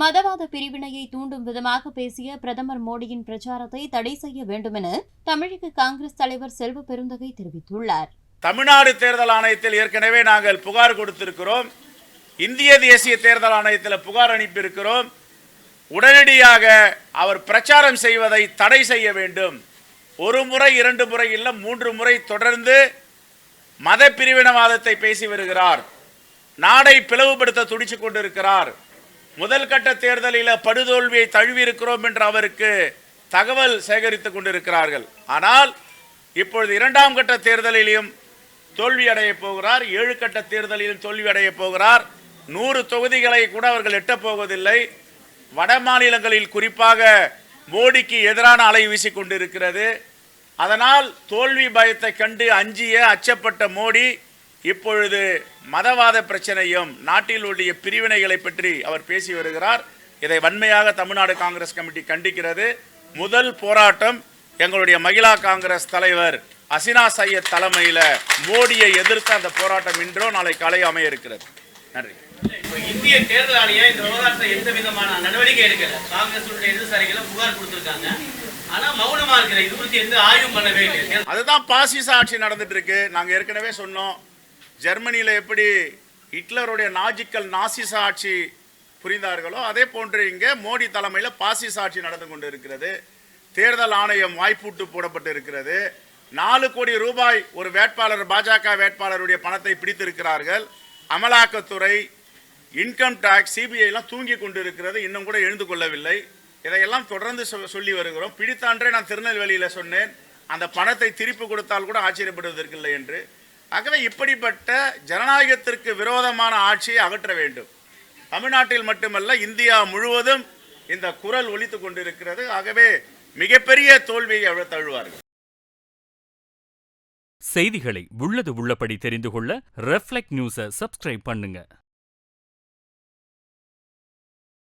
மதவாத பிரிவினையை தூண்டும் விதமாக பேசிய பிரதமர் மோடியின் பிரச்சாரத்தை தடை செய்ய வேண்டுமென தமிழக காங்கிரஸ் தலைவர் செல்வ பெருந்தகை தெரிவித்துள்ளார். தமிழ்நாடு தேர்தல் ஆணையத்தில் ஏற்கனவே நாங்கள் புகார் கொடுத்திருக்கிறோம். இந்திய தேசிய தேர்தல் ஆணையத்தில் புகார் அனுப்பியிருக்கிறோம். உடனடியாக அவர் பிரச்சாரம் செய்வதை தடை செய்ய வேண்டும். ஒரு முறை இரண்டு முறை இல்லை மூன்று முறை தொடர்ந்து மத பிரிவினவாதத்தை பேசி வருகிறார். நாடை பிளவுபடுத்த துடிச்சு கொண்டிருக்கிறார். முதல் கட்ட தேர்தலில் படுதோல்வியை தழுவியிருக்கிறோம் என்று அவருக்கு தகவல் சேகரித்துக் கொண்டிருக்கிறார்கள். ஆனால் இப்பொழுது இரண்டாம் கட்ட தேர்தலிலும் தோல்வி அடையப் போகிறார். ஏழு கட்ட தேர்தலிலும் தோல்வி அடையப் போகிறார். நூறு தொகுதிகளை கூட அவர்கள் எட்டப் போவதில்லை. வட மாநிலங்களில் குறிப்பாக மோடிக்கு எதிரான அலை வீசிக்கொண்டிருக்கிறது அதனால் தோல்வி பயத்தை கண்டு அஞ்சிய அச்சப்பட்ட மோடி இப்பொழுது மதவாத பிரச்சனையும் நாட்டில் உள்ள பிரிவினைகளை பற்றி அவர் பேசி வருகிறார். இதை வன்மையாக தமிழ்நாடு காங்கிரஸ் கமிட்டி கண்டிக்கிறது. முதல் போராட்டம் எங்களுடைய மகிழா காங்கிரஸ் தலைவர் அசினா சையத் தலைமையில் மோடியை எதிர்த்து அந்த போராட்டம் இன்றோ நாளை காலை அமைய இருக்கிறது. நன்றி. இப்ப இந்திய தேர்தல் ஆணையம் இந்த விவகாரத்துல எந்த விதமான நடவடிக்கை எடுக்கல. காங்கிரஸ் உள்ள இடதுசாரிகள் புகார் கொடுத்திருக்காங்க. அதுதான் பாசிச ஆட்சி நடந்துட்டு இருக்கு. நாங்கள் ஏற்கனவே சொன்னோம். ஜெர்மனியில் எப்படி ஹிட்லருடைய நாஜிக்கல் நாசிச ஆட்சி புரிந்தார்களோ அதே போன்று இங்கே மோடி தலைமையில் பாசிச ஆட்சி நடந்து கொண்டு இருக்கிறது தேர்தல் ஆணையம் வாய்ப்பூட்டு போடப்பட்டு இருக்கிறது நாலு கோடி ரூபாய் ஒரு வேட்பாளர் பாஜக வேட்பாளருடைய பணத்தை பிடித்திருக்கிறார்கள். அமலாக்கத்துறை இன்கம் டேக்ஸ் சிபிஐலாம் தூங்கி கொண்டு இருக்கிறது இன்னும் கூட எழுந்து கொள்ளவில்லை. இதையெல்லாம் தொடர்ந்து சொல்லி வருகிறோம். பிடித்தான்றே நான் திருநெல்வேலியில் சொன்னேன். அந்த பணத்தை திருப்பி கொடுத்தால் கூட ஆச்சரியப்படுவதற்கில்லை என்று. ஆகவே இப்படிப்பட்ட ஜனநாயகத்திற்கு விரோதமான ஆட்சியை அகற்ற வேண்டும். தமிழ்நாட்டில் மட்டுமல்ல இந்தியா முழுவதும் இந்த குரல் ஒலித்துக் கொண்டிருக்கிறது. ஆகவே மிகப்பெரிய தோல்வியை அவர் தழுவார்கள். செய்திகளை உள்ளது உள்ளபடி தெரிந்து கொள்ள ரெஃப்ளெக்ட் நியூஸை சப்ஸ்கிரைப் பண்ணுங்கள்